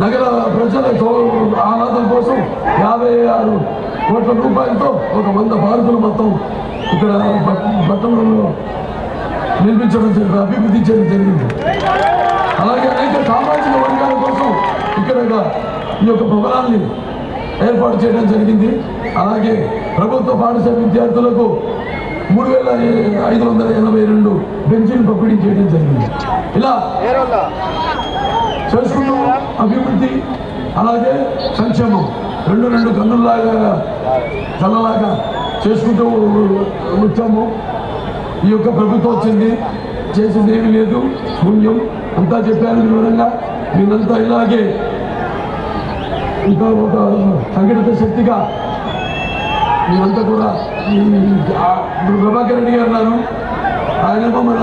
నగర ప్రజల సౌ- ఆహ్లాదం కోసం యాభై ఆరు కోట్ల రూపాయలతో ఒక వంద పార్కులు మొత్తం ఇక్కడ పట్టణంలో నిర్మించడం జరిగింది అభివృద్ధి చేయడం జరిగింది. అలాగే అనేక సామాజిక వర్గాల కోసం ఇక్కడ ఈ యొక్క భవనాన్ని ఏర్పాటు చేయడం జరిగింది. అలాగే ప్రభుత్వ పాఠశాల విద్యార్థులకు మూడు వేల ఐదు వందల ఎనభై రెండు బెంచీలు పంపిణీ చేయడం జరిగింది. ఇలా చేసుకుంటూ అభివృద్ధి. అలాగే సంక్షేమం. రెండు రెండు కన్నుల్లాగా కళ్ళలాగా చేసుకుంటూ వచ్చాము. ఈ యొక్క ప్రభుత్వం వచ్చింది. చేసింది ఏమీ లేదు. శూన్యం అంతా చెప్పాను వివరంగా. మీరంతా ఇలాగే ఇంకా ఒక సంఘటిత శక్తిగా మీరంతా కూడా ప్రభాకర్ రెడ్డి గారు ఉన్నారు. ఆయనేమో మన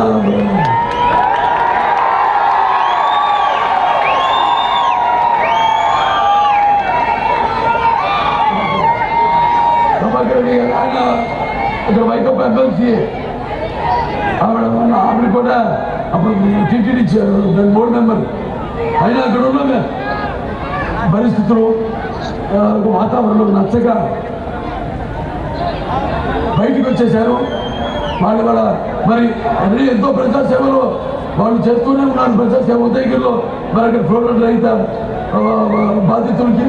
ఆయన ఇక్కడ వైకప్ ఎమ్మెల్సీ ఆవిడ మన ఆవిడ కూడా అప్పుడు టీటీడీ దాని బోర్డు మెంబర్ అయినా అక్కడ ఉన్న పరిస్థితులు వాతావరణం నచ్చక బయటికి వచ్చేసారు వాళ్ళు వాళ్ళ మరి అన్నీ ఎంతో ప్రజాసేవలో వాళ్ళు చేస్తూనే ఉన్నారు ప్రజాసేవ ఉదయగిరిలో మరి అక్కడ ఫ్లోరైడ్ అయితే బాధితులకి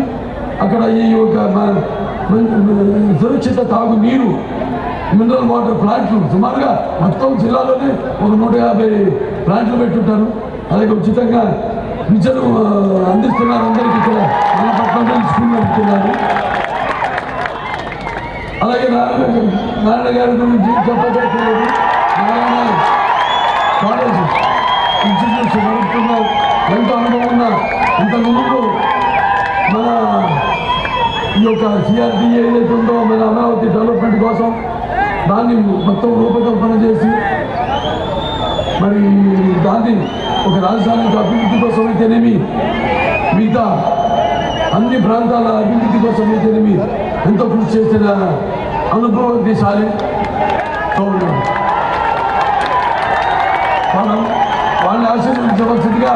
అక్కడ ఈ యొక్క సురక్షిత తాగు నీరు మినరల్ వాటర్ ప్లాంట్లు సుమారుగా మొత్తం జిల్లాలోనే ఒక నూట యాభై ప్లాంట్లు పెట్టుంటారు. అలాగే ఉచితంగా విద్యను అందిస్తున్నారు అందరికీ ఇక్కడ. మన పట్టణంలో స్కూల్ ఇస్తున్నారు అలాగే నారాయణ నారాయణ గారి గురించి చెప్పలేదు నారాయణ కాలేజ్ ఇన్స్టిట్యూట్స్ నడుపుతున్నారు ఎంతో అనుభవం ఉన్నారు యొక్క సిఆర్డీఏ ఏదైతే ఉందో మన అమరావతి డెవలప్మెంట్ కోసం దాన్ని మొత్తం రూపకల్పన చేసి మరి దాన్ని ఒక రాజధాని యొక్క అభివృద్ధి కోసం అయితేనేమి మిగతా అన్ని ప్రాంతాల అభివృద్ధి కోసం అయితేనేమి ఎంతో కృషి చేసిన అనుభవం తీసాలి మనం వాళ్ళని ఆశీర్వదించవలసిందిగా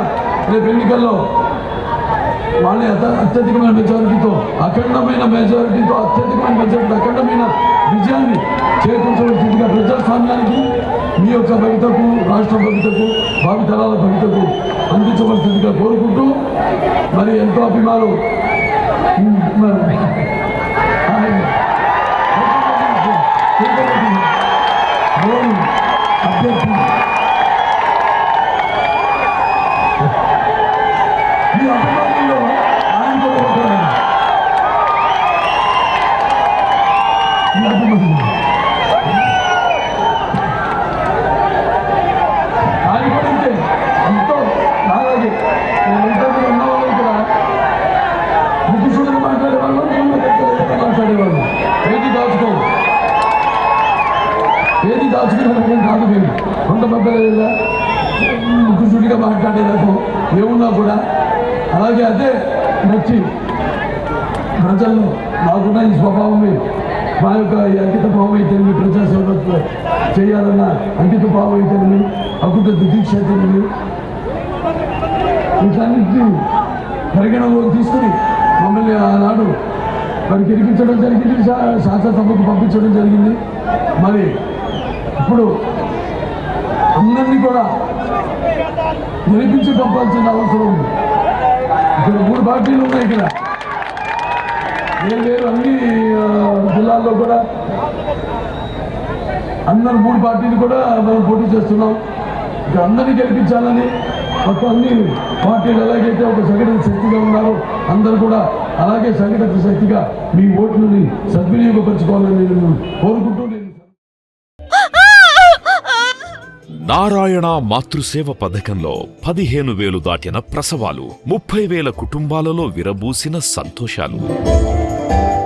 రేపు ఎన్నికల్లో వాళ్ళని అత్యధికమైన మెజారిటీతో అఖండమైన మెజారిటీతో అత్యధికమైన మెజారిటీ అఖండమైన విజయాన్ని చేకూర్చవలసిందిగా ప్రజాస్వామ్యానికి మీ యొక్క భవితకు రాష్ట్ర భవితకు భావితరాల భవితకు అందించవలసిందిగా కోరుకుంటూ మరి ఎంతో అభిమానం. మరి. ఏది దాచుకోవు ఏది కాదు మేము కొంత పెద్దగా ముఖ్యశుడిగా మాట్లాడే ఏమున్నా కూడా అలాగే అదే నచ్చి ప్రజల్లో నాకున్న ఈ స్వభావమే. యొక్క ఈ అంకిత భావం అయితేనేమి ప్రజాసేవ చేయాలన్న అంకిత భావం అయితేనేమి అకుట దీక్ష అయితేనేమి వీటన్నింటినీ పరిగణలోకి తీసుకుని మమ్మల్ని ఆనాడు మరి గెలిపించడం జరిగింది శాసనసభకు పంపించడం జరిగింది. మరి ఇప్పుడు అందరినీ కూడా గెలిపించి పంపాల్సిన అవసరం ఉంది. ఇక్కడ మూడు పార్టీలు ఉన్నాయి ఇక్కడ. వేరు వేరు అన్ని జిల్లాల్లో కూడా అందరు మూడు పార్టీలు కూడా మనం పోటీ చేస్తున్నాం. ఇక అందరినీ గెలిపించాలని మొత్తం అన్ని పార్టీలు ఎలాగైతే ఒక సంఘటిత శక్తిగా ఉన్నారో అందరూ కూడా అలాగే సంఘటిత శక్తిగా మీ ఓట్లని సద్వినియోగపరచుకోవాలని నేను కోరుకుంటూ నేను నారాయణ మాతృసేవ పథకంలో పదిహేను వేలు దాటిన ప్రసవాలు ముప్పై వేల కుటుంబాలలో విరబూసిన సంతోషాలు.